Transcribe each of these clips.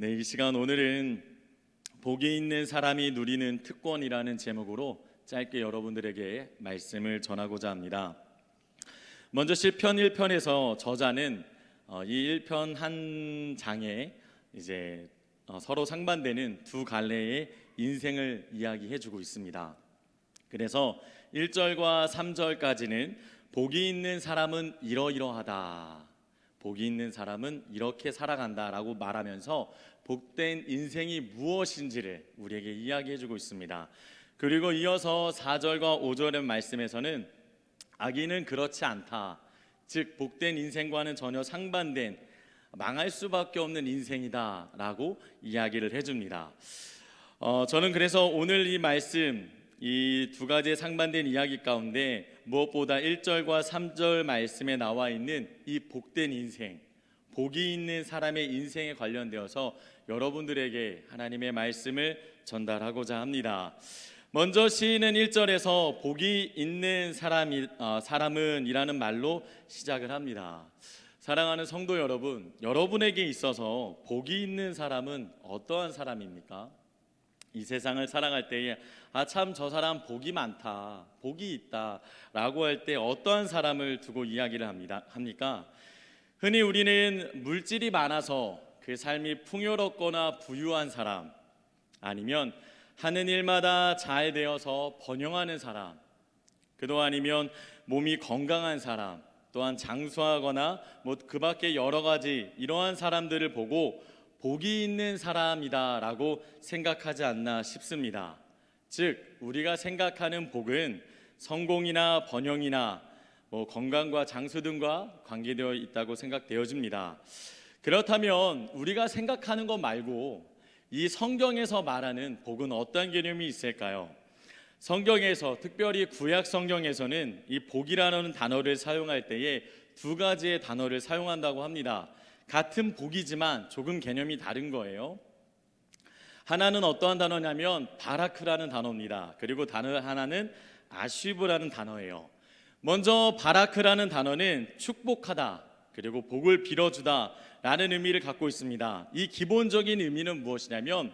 네, 이 시간 오늘은 복이 있는 사람이 누리는 특권이라는 제목으로 짧게 여러분들에게 말씀을 전하고자 합니다. 먼저 시편 1편에서 저자는 어, 이 1편 한 장에 이제 어, 서로 상반되는 두 갈래의 인생을 이야기해 주고 있습니다. 그래서 1절과 3절까지는 복이 있는 사람은 이러이러하다. 복이 있는 사람은 이렇게 살아간다라고 말하면서 복된 인생이 무엇인지를 우리에게 이야기해 주고 있습니다. 그리고 이어서 4절과 5절의 말씀에서는 악인은 그렇지 않다. 즉 복된 인생과는 전혀 상반된 망할 수밖에 없는 인생이다라고 이야기를 해 줍니다. 어, 저는 그래서 오늘 이 말씀 이 두 가지의 상반된 이야기 가운데 무엇보다 1절과 3절 말씀에 나와 있는 이 복된 인생, 복이 있는 사람의 인생에 관련되어서 여러분들에게 하나님의 말씀을 전달하고자 합니다. 먼저 시인은 1절에서 복이 있는 사람이 어, 사람은 이라는 말로 시작을 합니다. 사랑하는 성도 여러분, 여러분에게 있어서 복이 있는 사람은 어떠한 사람입니까? 이 세상을 살아갈 때에 아 참 저 사람 복이 많다, 복이 있다라고 할 때 어떠한 사람을 두고 이야기를 합니다. 합니까? 흔히 우리는 물질이 많아서 그 삶이 풍요롭거나 부유한 사람 아니면 하는 일마다 잘 되어서 번영하는 사람 그도 아니면 몸이 건강한 사람 또한 장수하거나 뭐 그밖에 여러 가지 이러한 사람들을 보고 복이 있는 사람이다라고 생각하지 않나 싶습니다. 즉 우리가 생각하는 복은 성공이나 번영이나 뭐 건강과 장수 등과 관계되어 있다고 생각되어집니다. 그렇다면 우리가 생각하는 것 말고 이 성경에서 말하는 복은 어떤 개념이 있을까요? 성경에서 특별히 구약 성경에서는 이 복이라는 단어를 사용할 때에 두 가지의 단어를 사용한다고 합니다. 같은 복이지만 조금 개념이 다른 거예요. 하나는 어떠한 단어냐면 바라크라는 단어입니다. 그리고 단어 하나는 아쉬브라는 단어예요. 먼저 바라크라는 단어는 축복하다 그리고 복을 빌어주다 라는 의미를 갖고 있습니다. 이 기본적인 의미는 무엇이냐면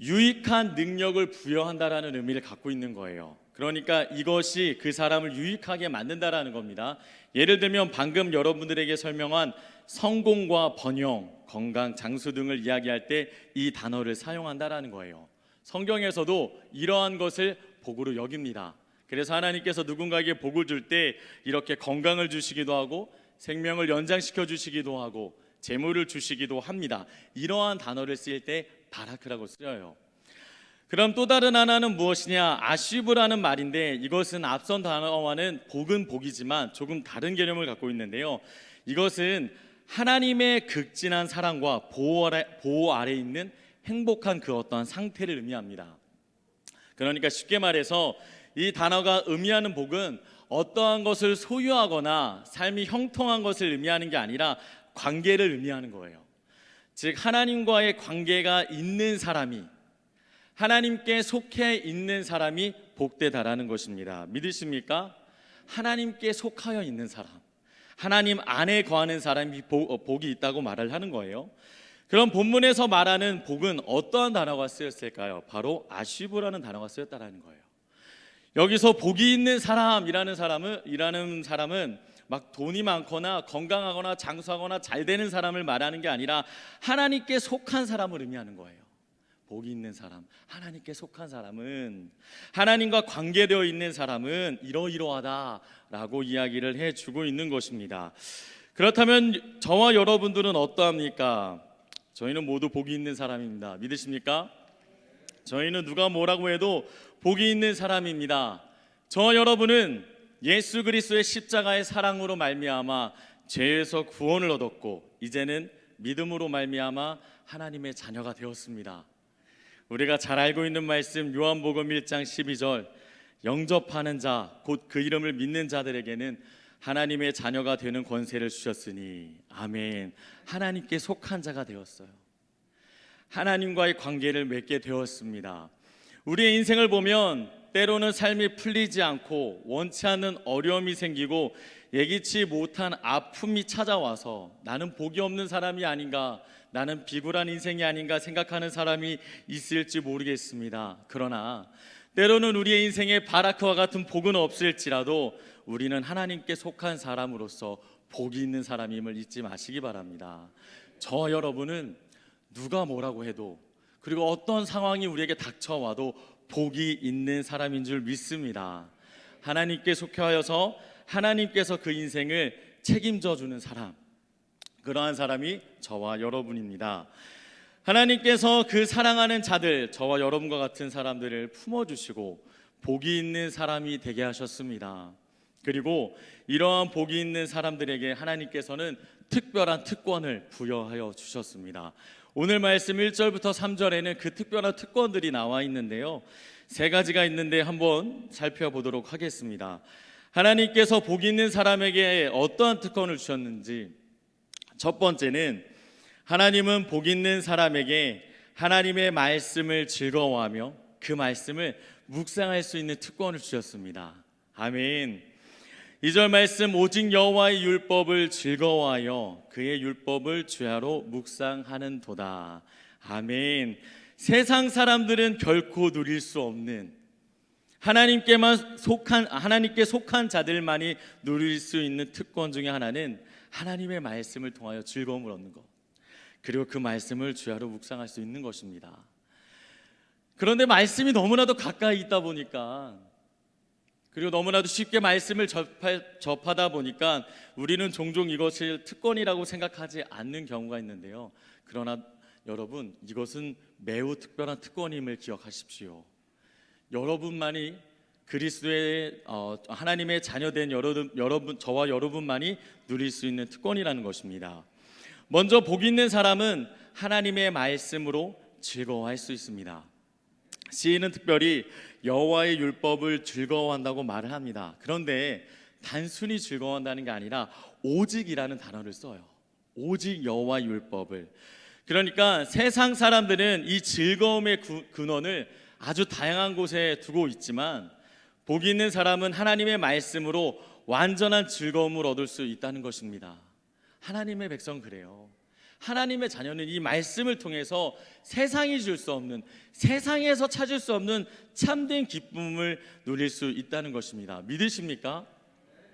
유익한 능력을 부여한다라는 의미를 갖고 있는 거예요. 그러니까 이것이 그 사람을 유익하게 만든다라는 겁니다. 예를 들면 방금 여러분들에게 설명한 성공과 번영, 건강, 장수 등을 이야기할 때 이 단어를 사용한다라는 거예요. 성경에서도 이러한 것을 복으로 여깁니다. 그래서 하나님께서 누군가에게 복을 줄 때 이렇게 건강을 주시기도 하고 생명을 연장시켜 주시기도 하고 재물을 주시기도 합니다. 이러한 단어를 쓸 때 바라크라고 쓰여요. 그럼 또 다른 하나는 무엇이냐? 아쉬브라는 말인데 이것은 앞선 단어와는 복은 복이지만 조금 다른 개념을 갖고 있는데요. 이것은 하나님의 극진한 사랑과 보호 아래, 보호 아래 있는 행복한 그 어떠한 상태를 의미합니다. 그러니까 쉽게 말해서 이 단어가 의미하는 복은 어떠한 것을 소유하거나 삶이 형통한 것을 의미하는 게 아니라 관계를 의미하는 거예요. 즉 하나님과의 관계가 있는 사람이 하나님께 속해 있는 사람이 복되다라는 것입니다. 믿으십니까? 하나님께 속하여 있는 사람, 하나님 안에 거하는 사람이 어, 복이 있다고 말을 하는 거예요. 그럼 본문에서 말하는 복은 어떠한 단어가 쓰였을까요? 바로 아쉬브라는 단어가 쓰였다라는 거예요. 여기서 복이 있는 사람이라는 사람은 이라는 사람은 막 돈이 많거나 건강하거나 장수하거나 잘 되는 사람을 말하는 게 아니라 하나님께 속한 사람을 의미하는 거예요. 복이 있는 사람, 하나님께 속한 사람은 하나님과 관계되어 있는 사람은 이러이러하다라고 이야기를 해 주고 있는 것입니다. 그렇다면 저와 여러분들은 어떠합니까? 저희는 모두 복이 있는 사람입니다. 믿으십니까? 저희는 누가 뭐라고 해도 복이 있는 사람입니다. 저 여러분은 예수 그리스도의 십자가의 사랑으로 말미암아 죄에서 구원을 얻었고 이제는 믿음으로 말미암아 하나님의 자녀가 되었습니다. 우리가 잘 알고 있는 말씀 요한복음 1장 12절 영접하는 자 곧 그 이름을 믿는 자들에게는 하나님의 자녀가 되는 권세를 주셨으니 아멘. 하나님께 속한 자가 되었어요. 하나님과의 관계를 맺게 되었습니다. 우리의 인생을 보면 때로는 삶이 풀리지 않고 원치 않는 어려움이 생기고 예기치 못한 아픔이 찾아와서 나는 복이 없는 사람이 아닌가, 나는 비굴한 인생이 아닌가 생각하는 사람이 있을지 모르겠습니다. 그러나 때로는 우리의 인생에 바라크와 같은 복은 없을지라도 우리는 하나님께 속한 사람으로서 복이 있는 사람임을 잊지 마시기 바랍니다. 저 여러분은 누가 뭐라고 해도 그리고 어떤 상황이 우리에게 닥쳐와도 복이 있는 사람인 줄 믿습니다. 하나님께 속하여서 하나님께서 그 인생을 책임져 주는 사람. 그러한 사람이 저와 여러분입니다. 하나님께서 그 사랑하는 자들, 저와 여러분과 같은 사람들을 품어주시고 복이 있는 사람이 되게 하셨습니다. 그리고 이러한 복이 있는 사람들에게 하나님께서는 특별한 특권을 부여하여 주셨습니다. 오늘 말씀 1절부터 3절에는 그 특별한 특권들이 나와 있는데요. 세 가지가 있는데 한번 살펴보도록 하겠습니다. 하나님께서 복 있는 사람에게 어떠한 특권을 주셨는지 첫 번째는 하나님은 복 있는 사람에게 하나님의 말씀을 즐거워하며 그 말씀을 묵상할 수 있는 특권을 주셨습니다. 아멘. 2절 말씀 오직 여호와의 율법을 즐거워하여 그의 율법을 주야로 묵상하는 도다. 아멘. 세상 사람들은 결코 누릴 수 없는 하나님께만 속한 하나님께 속한 자들만이 누릴 수 있는 특권 중에 하나는 하나님의 말씀을 통하여 즐거움을 얻는 것. 그리고 그 말씀을 주야로 묵상할 수 있는 것입니다. 그런데 말씀이 너무나도 가까이 있다 보니까 그리고 너무나도 쉽게 말씀을 접하, 접하다 보니까 우리는 종종 이것을 특권이라고 생각하지 않는 경우가 있는데요. 그러나 여러분 이것은 매우 특별한 특권임을 기억하십시오. 여러분만이 그리스도의 어, 하나님의 자녀된 여러분, 여러분 저와 여러분만이 누릴 수 있는 특권이라는 것입니다. 먼저 복 있는 사람은 하나님의 말씀으로 즐거워할 수 있습니다. 시인은 특별히 여호와의 율법을 즐거워한다고 말을 합니다. 그런데 단순히 즐거워한다는 게 아니라 오직이라는 단어를 써요. 오직 여호와 율법을. 그러니까 세상 사람들은 이 즐거움의 구- 근원을 아주 다양한 곳에 두고 있지만 복 있는 사람은 하나님의 말씀으로 완전한 즐거움을 얻을 수 있다는 것입니다. 하나님의 백성 그래요. 하나님의 자녀는 이 말씀을 통해서 세상이 줄 수 없는 세상에서 찾을 수 없는 참된 기쁨을 누릴 수 있다는 것입니다. 믿으십니까?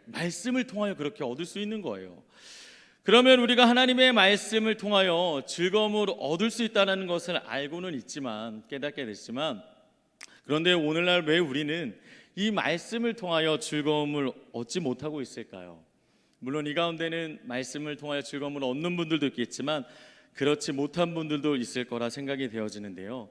말씀을 통하여 그렇게 얻을 수 있는 거예요. 그러면 우리가 하나님의 말씀을 통하여 즐거움을 얻을 수 있다는 것을 알고는 있지만 깨닫게 됐지만 그런데 오늘날 왜 우리는 이 말씀을 통하여 즐거움을 얻지 못하고 있을까요? 물론 이 가운데는 말씀을 통하여 즐거움을 얻는 분들도 있겠지만 그렇지 못한 분들도 있을 거라 생각이 되어지는데요.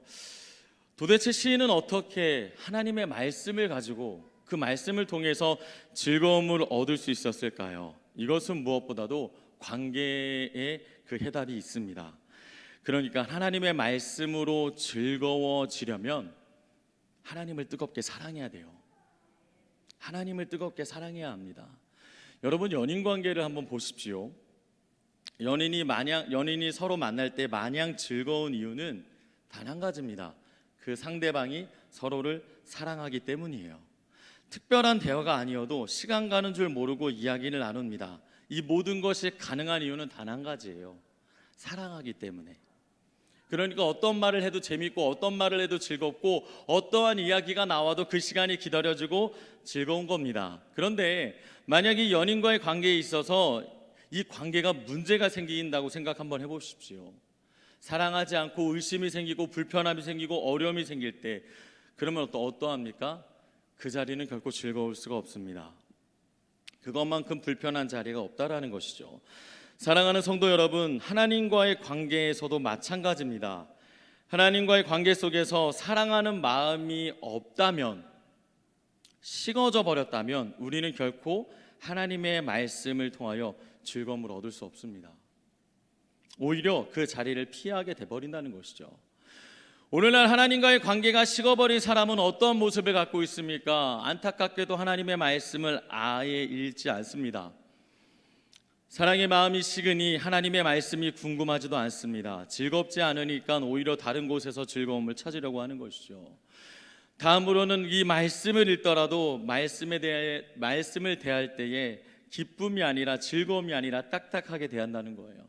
도대체 시인은 어떻게 하나님의 말씀을 가지고 그 말씀을 통해서 즐거움을 얻을 수 있었을까요? 이것은 무엇보다도 관계에 그 해답이 있습니다. 그러니까 하나님의 말씀으로 즐거워지려면 하나님을 뜨겁게 사랑해야 돼요. 하나님을 뜨겁게 사랑해야 합니다. 여러분 연인 관계를 한번 보십시오. 연인이 마냥 연인이 서로 만날 때 마냥 즐거운 이유는 단 한 가지입니다. 그 상대방이 서로를 사랑하기 때문이에요. 특별한 대화가 아니어도 시간 가는 줄 모르고 이야기를 나눕니다. 이 모든 것이 가능한 이유는 단 한 가지예요. 사랑하기 때문에. 그러니까 어떤 말을 해도 재밌고 어떤 말을 해도 즐겁고 어떠한 이야기가 나와도 그 시간이 기다려지고 즐거운 겁니다. 그런데 만약 이 연인과의 관계에 있어서 이 관계가 문제가 생긴다고 생각 한번 해보십시오. 사랑하지 않고 의심이 생기고 불편함이 생기고 어려움이 생길 때 그러면 또 어떠합니까? 그 자리는 결코 즐거울 수가 없습니다. 그것만큼 불편한 자리가 없다라는 것이죠. 사랑하는 성도 여러분, 하나님과의 관계에서도 마찬가지입니다. 하나님과의 관계 속에서 사랑하는 마음이 없다면, 식어져 버렸다면, 우리는 결코 하나님의 말씀을 통하여 즐거움을 얻을 수 없습니다. 오히려 그 자리를 피하게 돼버린다는 것이죠. 오늘날 하나님과의 관계가 식어버린 사람은 어떤 모습을 갖고 있습니까? 안타깝게도 하나님의 말씀을 아예 읽지 않습니다. 사랑의 마음이 식으니 하나님의 말씀이 궁금하지도 않습니다. 즐겁지 않으니까 오히려 다른 곳에서 즐거움을 찾으려고 하는 것이죠. 다음으로는 이 말씀을 읽더라도 말씀에 대해 말씀을 대할 때에 기쁨이 아니라 즐거움이 아니라 딱딱하게 대한다는 거예요.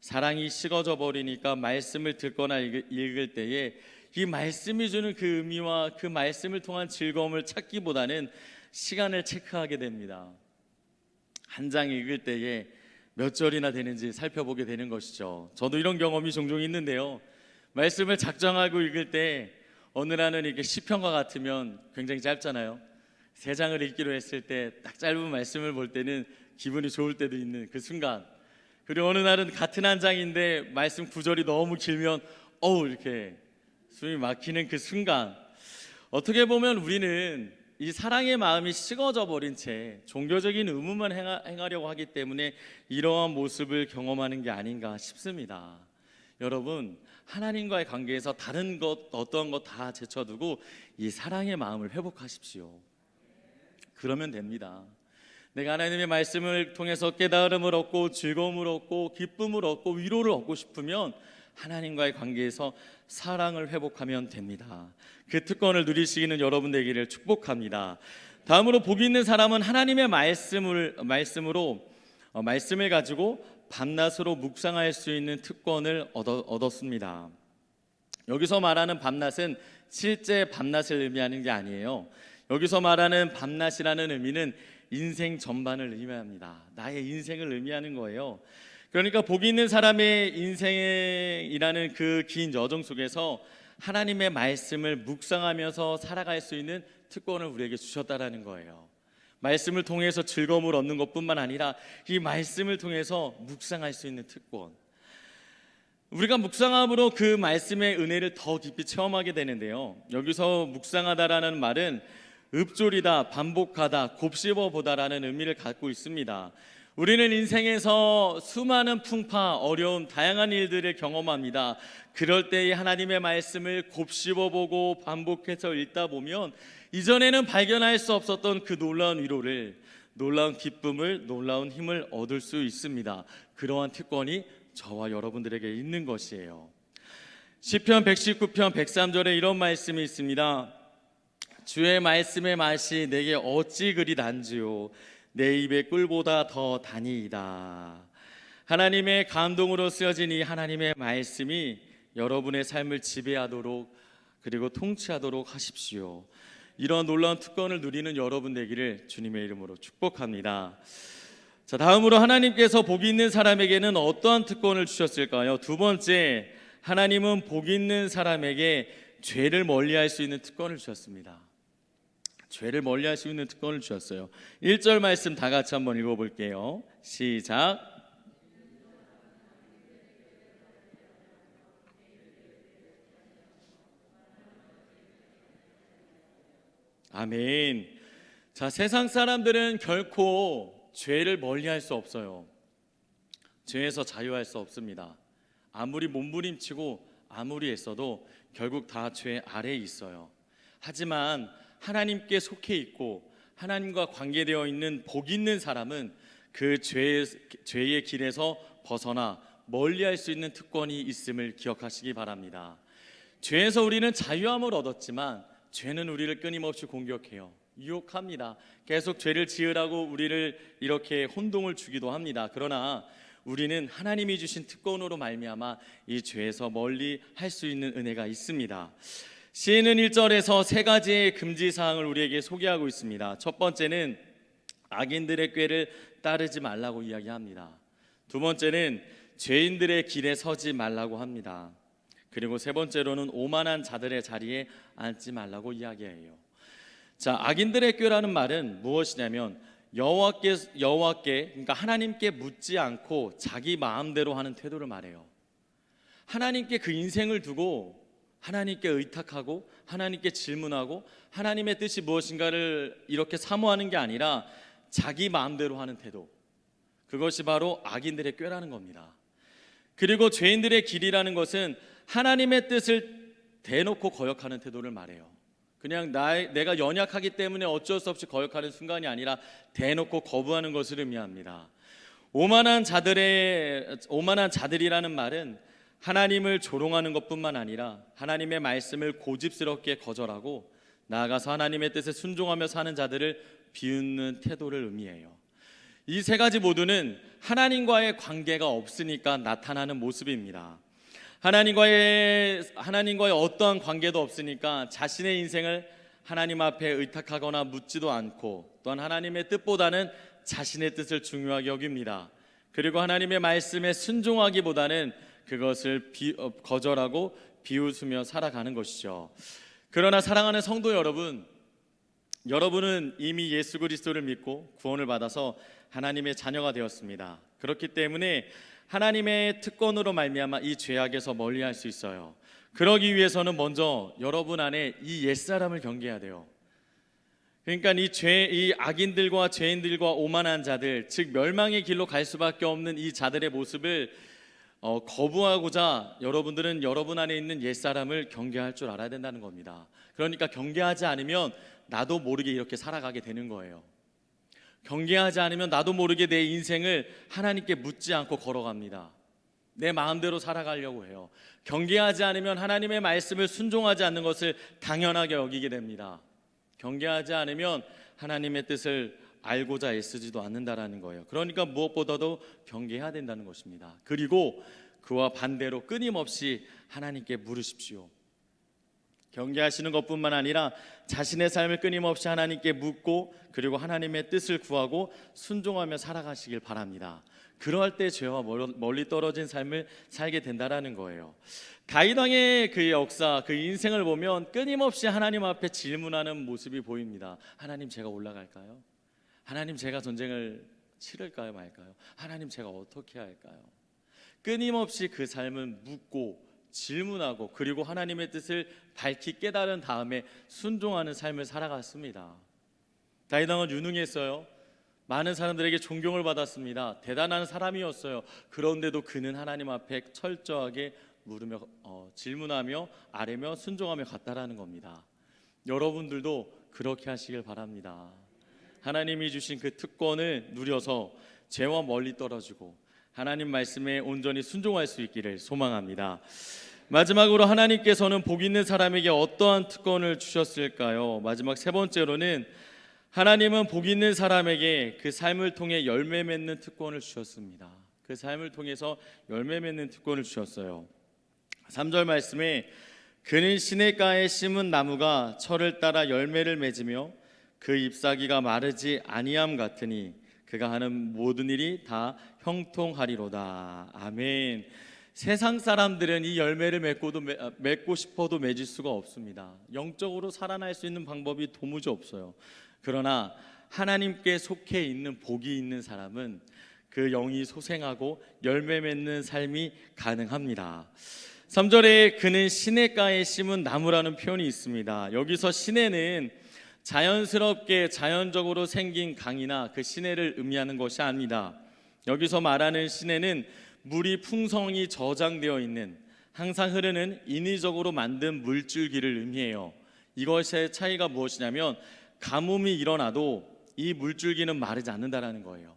사랑이 식어져 버리니까 말씀을 듣거나 읽- 읽을 때에 이 말씀이 주는 그 의미와 그 말씀을 통한 즐거움을 찾기보다는 시간을 체크하게 됩니다. 한 장 읽을 때에 몇 절이나 되는지 살펴보게 되는 것이죠. 저도 이런 경험이 종종 있는데요. 말씀을 작정하고 읽을 때 어느 날은 이렇게 시편과 같으면 굉장히 짧잖아요. 세 장을 읽기로 했을 때 딱 짧은 말씀을 볼 때는 기분이 좋을 때도 있는 그 순간. 그리고 어느 날은 같은 한 장인데 말씀 구절이 너무 길면 어우 이렇게 숨이 막히는 그 순간. 어떻게 보면 우리는 이 사랑의 마음이 식어져 버린 채 종교적인 의무만 행하, 행하 려고 하기 때문에 이러한 모습을 경험하는 게 아닌가 싶습니다. 여러분 하나님과의 관계에서 다른 것 어떤 것 다 제쳐두고 이 사랑의 마음을 회복하십시오. 그러면 됩니다. 내가 하나님의 말씀을 통해서 깨달음을 얻고 즐거움을 얻고 기쁨을 얻고 위로를 얻고 싶으면 하나님과의 관계에서 사랑을 회복하면 됩니다. 그 특권을 누리시기는 여러분 되기를 축복합니다. 다음으로 복 있는 사람은 하나님의 말씀을 말씀으로 어, 말씀을 가지고 밤낮으로 묵상할 수 있는 특권을 얻어, 얻었습니다. 여기서 말하는 밤낮은 실제 밤낮을 의미하는 게 아니에요. 여기서 말하는 밤낮이라는 의미는 인생 전반을 의미합니다. 나의 인생을 의미하는 거예요. 그러니까 복 있는 사람의 인생이라는 그 긴 여정 속에서 하나님의 말씀을 묵상하면서 살아갈 수 있는 특권을 우리에게 주셨다라는 거예요. 말씀을 통해서 즐거움을 얻는 것뿐만 아니라 이 말씀을 통해서 묵상할 수 있는 특권. 우리가 묵상함으로 그 말씀의 은혜를 더 깊이 체험하게 되는데요. 여기서 묵상하다라는 말은 읍조리다, 반복하다, 곱씹어 보다라는 의미를 갖고 있습니다. 우리는 인생에서 수많은 풍파, 어려움, 다양한 일들을 경험합니다. 그럴 때에 하나님의 말씀을 곱씹어 보고 반복해서 읽다 보면 이전에는 발견할 수 없었던 그 놀라운 위로를 놀라운 기쁨을 놀라운 힘을 얻을 수 있습니다. 그러한 특권이 저와 여러분들에게 있는 것이에요. 시편 119편 103절에 이런 말씀이 있습니다. 주의 말씀의 맛이 내게 어찌 그리 단지요 내 입의 꿀보다 더 다니이다. 하나님의 감동으로 쓰여진 이 하나님의 말씀이 여러분의 삶을 지배하도록 그리고 통치하도록 하십시오. 이런 놀라운 특권을 누리는 여러분 되기를 주님의 이름으로 축복합니다. 자, 다음으로 하나님께서 복 있는 사람에게는 어떠한 특권을 주셨을까요? 두 번째, 하나님은 복 있는 사람에게 죄를 멀리할 수 있는 특권을 주셨습니다. 죄를 멀리할 수 있는 특권을 주셨어요. 1절 말씀 다 같이 한번 읽어 볼게요. 시작. 아멘. 자, 세상 사람들은 결코 죄를 멀리할 수 없어요. 죄에서 자유할 수 없습니다. 아무리 몸부림치고 아무리 애써도 결국 다 죄 아래에 있어요. 하지만 하나님께 속해 있고 하나님과 관계되어 있는 복 있는 사람은 그 죄의, 죄의 길에서 벗어나 멀리할 수 있는 특권이 있음을 기억하시기 바랍니다. 죄에서 우리는 자유함을 얻었지만 죄는 우리를 끊임없이 공격해요. 유혹합니다. 계속 죄를 지으라고 우리를 이렇게 혼동을 주기도 합니다. 그러나 우리는 하나님이 주신 특권으로 말미암아 이 죄에서 멀리 할 수 있는 은혜가 있습니다. 시인은 1절에서 세 가지의 금지 사항을 우리에게 소개하고 있습니다. 첫 번째는 악인들의 꾀를 따르지 말라고 이야기합니다. 두 번째는 죄인들의 길에 서지 말라고 합니다. 그리고 세 번째로는 오만한 자들의 자리에 앉지 말라고 이야기해요. 자, 악인들의 꾀라는 말은 무엇이냐면 여호와께 여호와께 그러니까 하나님께 묻지 않고 자기 마음대로 하는 태도를 말해요. 하나님께 그 인생을 두고 하나님께 의탁하고 하나님께 질문하고 하나님의 뜻이 무엇인가를 이렇게 사모하는 게 아니라 자기 마음대로 하는 태도. 그것이 바로 악인들의 꾀라는 겁니다. 그리고 죄인들의 길이라는 것은 하나님의 뜻을 대놓고 거역하는 태도를 말해요. 그냥 나 내가 연약하기 때문에 어쩔 수 없이 거역하는 순간이 아니라 대놓고 거부하는 것을 의미합니다. 오만한 자들의 오만한 자들이라는 말은 하나님을 조롱하는 것뿐만 아니라 하나님의 말씀을 고집스럽게 거절하고 나아가서 하나님의 뜻에 순종하며 사는 자들을 비웃는 태도를 의미해요. 이 세 가지 모두는 하나님과의 관계가 없으니까 나타나는 모습입니다. 하나님과의 하나님과의 어떠한 관계도 없으니까 자신의 인생을 하나님 앞에 의탁하거나 묻지도 않고 또한 하나님의 뜻보다는 자신의 뜻을 중요하게 여깁니다. 그리고 하나님의 말씀에 순종하기보다는 그것을 비, 어, 거절하고 비웃으며 살아가는 것이죠. 그러나 사랑하는 성도 여러분, 여러분은 이미 예수 그리스도를 믿고 구원을 받아서 하나님의 자녀가 되었습니다. 그렇기 때문에 하나님의 특권으로 말미암아 이 죄악에서 멀리할 수 있어요. 그러기 위해서는 먼저 여러분 안에 이 옛사람을 경계해야 돼요. 그러니까 이 죄, 이 악인들과 죄인들과 오만한 자들, 즉 멸망의 길로 갈 수밖에 없는 이 자들의 모습을 어, 거부하고자 여러분들은 여러분 안에 있는 옛 사람을 경계할 줄 알아야 된다는 겁니다. 그러니까 경계하지 않으면 나도 모르게 이렇게 살아가게 되는 거예요. 경계하지 않으면 나도 모르게 내 인생을 하나님께 묻지 않고 걸어갑니다. 내 마음대로 살아가려고 해요. 경계하지 않으면 하나님의 말씀을 순종하지 않는 것을 당연하게 여기게 됩니다. 경계하지 않으면 하나님의 뜻을 알고자 애쓰지도 않는다라는 거예요. 그러니까 무엇보다도 경계해야 된다는 것입니다. 그리고 그와 반대로 끊임없이 하나님께 물으십시오. 경계하시는 것뿐만 아니라 자신의 삶을 끊임없이 하나님께 묻고 그리고 하나님의 뜻을 구하고 순종하며 살아가시길 바랍니다. 그러할 때 죄와 멀리 떨어진 삶을 살게 된다라는 거예요. 왕의 그 역사, 그 인생을 보면 끊임없이 하나님 앞에 질문하는 모습이 보입니다. 하나님 제가 올라갈까요? 하나님 제가 전쟁을 치를까요, 말까요? 하나님 제가 어떻게 할까요? 끊임없이 그 삶은 묻고 질문하고 그리고 하나님의 뜻을 밝히 깨달은 다음에 순종하는 삶을 살아갔습니다. 다윗 왕은 유능했어요. 많은 사람들에게 존경을 받았습니다. 대단한 사람이었어요. 그런데도 그는 하나님 앞에 철저하게 물으며 어, 질문하며 아뢰며 순종하며 갔다라는 겁니다. 여러분들도 그렇게 하시길 바랍니다. 하나님이 주신 그 특권을 누려서 죄와 멀리 떨어지고 하나님 말씀에 온전히 순종할 수 있기를 소망합니다. 마지막으로 하나님께서는 복 있는 사람에게 어떠한 특권을 주셨을까요? 마지막 세 번째로는 하나님은 복 있는 사람에게 그 삶을 통해 열매 맺는 특권을 주셨습니다. 그 삶을 통해서 열매 맺는 특권을 주셨어요. 3절 말씀에 그는 시냇가에 심은 나무가 철을 따라 열매를 맺으며 그 잎사귀가 마르지 아니함 같으니 그가 하는 모든 일이 다 형통하리로다. 아멘. 세상 사람들은 이 열매를 맺고도 아, 맺고 싶어도 맺을 수가 없습니다. 영적으로 살아날 수 있는 방법이 도무지 없어요. 그러나 하나님께 속해 있는 복이 있는 사람은 그 영이 소생하고 열매 맺는 삶이 가능합니다. 3절에 그는 시냇가에 심은 나무라는 표현이 있습니다. 여기서 시내는 자연스럽게 자연적으로 생긴 강이나 그 시내를 의미하는 것이 아닙니다. 여기서 말하는 시내는 물이 풍성히 저장되어 있는 항상 흐르는 인위적으로 만든 물줄기를 의미해요. 이것의 차이가 무엇이냐면 가뭄이 일어나도 이 물줄기는 마르지 않는다라는 거예요.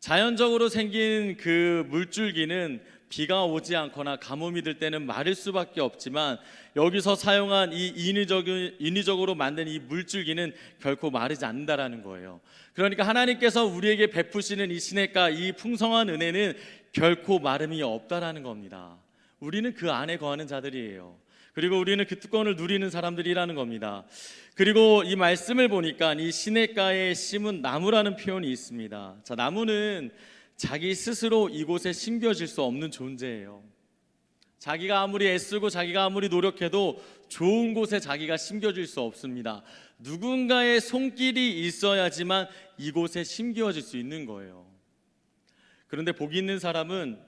자연적으로 생긴 그 물줄기는 비가 오지 않거나 가뭄이 들 때는 마를 수밖에 없지만 여기서 사용한 이 인위적, 인위적으로 만든 이 물줄기는 결코 마르지 않는다라는 거예요. 그러니까 하나님께서 우리에게 베푸시는 이 시냇가 이 풍성한 은혜는 결코 마름이 없다라는 겁니다. 우리는 그 안에 거하는 자들이에요. 그리고 우리는 그 특권을 누리는 사람들이라는 겁니다. 그리고 이 말씀을 보니까 이 시냇가에 심은 나무라는 표현이 있습니다. 자, 나무는 자기 스스로 이곳에 심겨질 수 없는 존재예요. 자기가 아무리 애쓰고 자기가 아무리 노력해도 좋은 곳에 자기가 심겨질 수 없습니다. 누군가의 손길이 있어야지만 이곳에 심겨질 수 있는 거예요. 그런데 복이 있는 사람은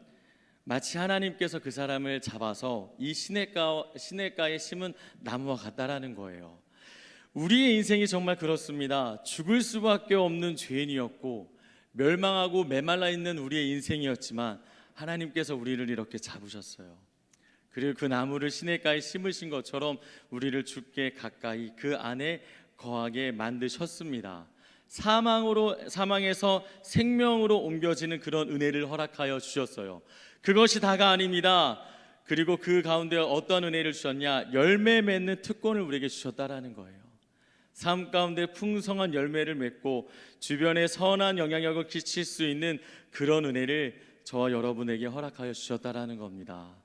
마치 하나님께서 그 사람을 잡아서 이 시냇가 시냇가에 심은 나무와 같다라는 거예요. 우리의 인생이 정말 그렇습니다. 죽을 수밖에 없는 죄인이었고 멸망하고 메말라 있는 우리의 인생이었지만 하나님께서 우리를 이렇게 잡으셨어요. 그리고 그 나무를 시냇가에 심으신 것처럼 우리를 죽게 가까이 그 안에 거하게 만드셨습니다. 사망으로 사망에서 생명으로 옮겨지는 그런 은혜를 허락하여 주셨어요. 그것이 다가 아닙니다. 그리고 그 가운데 어떤 은혜를 주셨냐? 열매 맺는 특권을 우리에게 주셨다라는 거예요. 삶 가운데 풍성한 열매를 맺고 주변에 선한 영향력을 끼칠 수 있는 그런 은혜를 저와 여러분에게 허락하여 주셨다라는 겁니다.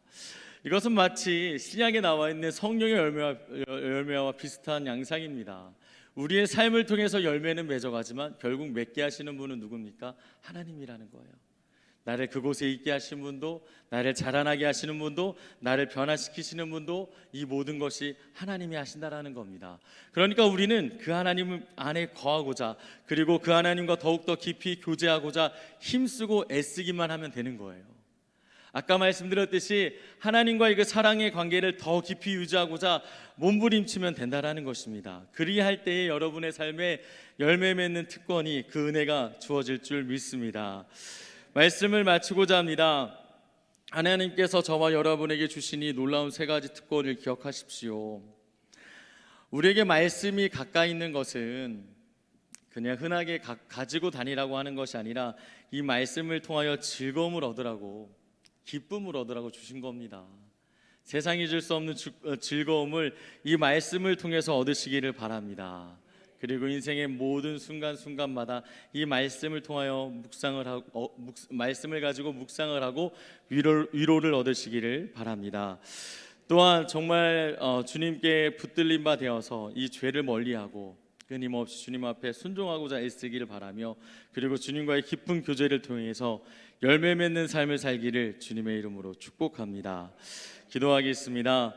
이것은 마치 신약에 나와 있는 성령의 열매와, 열매와 비슷한 양상입니다. 우리의 삶을 통해서 열매는 맺어가지만 결국 맺게 하시는 분은 누굽니까? 하나님이라는 거예요. 나를 그곳에 있게 하신 분도 나를 자라나게 하시는 분도 나를 변화시키시는 분도 이 모든 것이 하나님이 하신다라는 겁니다. 그러니까 우리는 그 하나님 안에 거하고자 그리고 그 하나님과 더욱더 깊이 교제하고자 힘쓰고 애쓰기만 하면 되는 거예요. 아까 말씀드렸듯이 하나님과의 그 사랑의 관계를 더 깊이 유지하고자 몸부림치면 된다라는 것입니다. 그리할 때에 여러분의 삶에 열매 맺는 특권이 그 은혜가 주어질 줄 믿습니다. 말씀을 마치고자 합니다. 하나님께서 저와 여러분에게 주신 이 놀라운 세 가지 특권을 기억하십시오. 우리에게 말씀이 가까이 있는 것은 그냥 흔하게 가, 가지고 다니라고 하는 것이 아니라 이 말씀을 통하여 즐거움을 얻으라고 기쁨을 얻으라고 주신 겁니다. 세상이 줄 수 없는 주- 어, 즐거움을 이 말씀을 통해서 얻으시기를 바랍니다. 그리고 인생의 모든 순간순간마다 이 말씀을 통하여 묵상을 하고 어, 묵, 말씀을 가지고 묵상을 하고 위로, 위로를 얻으시기를 바랍니다. 또한 정말 어, 주님께 붙들린 바 되어서 이 죄를 멀리하고 끊임없이 주님 앞에 순종하고자 애쓰기를 바라며 그리고 주님과의 깊은 교제를 통해서 열매 맺는 삶을 살기를 주님의 이름으로 축복합니다. 기도하겠습니다.